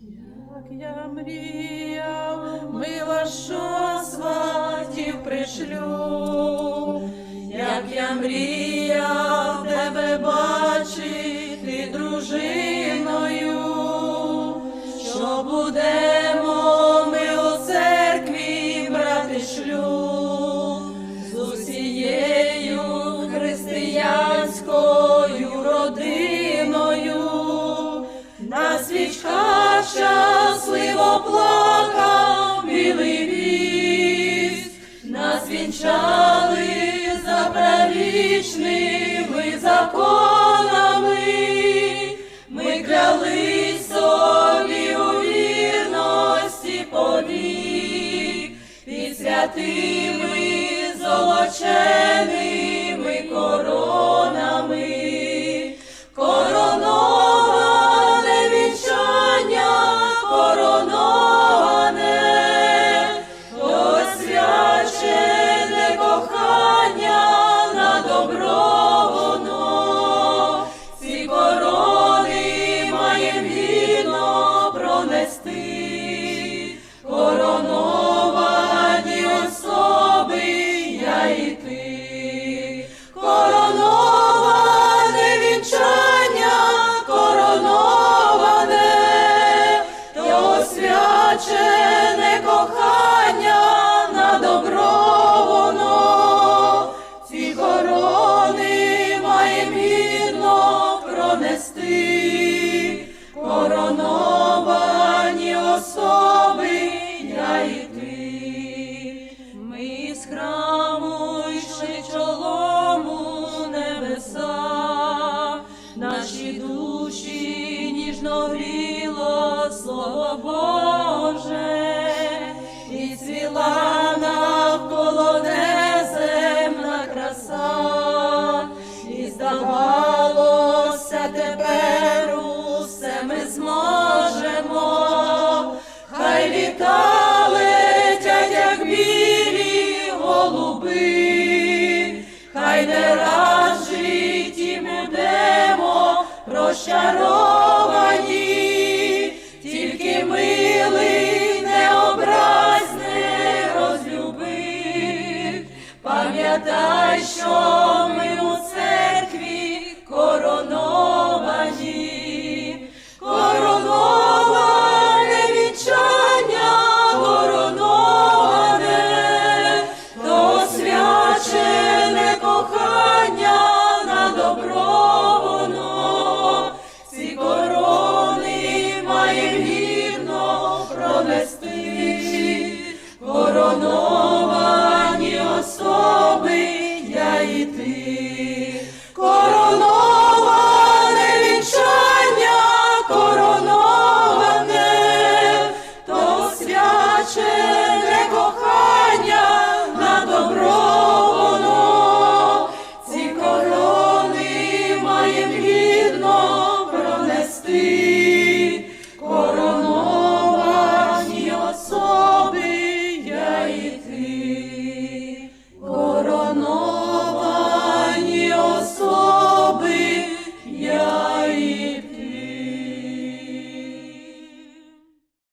Як я мріяв, мила, що сватів пришлю, як я мріяв тебе бачити дружиною, що будемо ми у церкві брати шлюб з усією християнською родиною. На свічках щасливо плакав білий віз, нас вінчали за правічними законами, ми клялись собі у вірності повік, під святими золоченими коронами. Особи я. Ми з храму йшли чолом у небеса, наші душі ніжно слово Боже, і цвіла навколо неземна краса, Пам'ятай, що ми у церкві короновані, короноване вінчання, короноване, то свячене кохання на добро воно, ці корони маєм гідно пронести, коронова.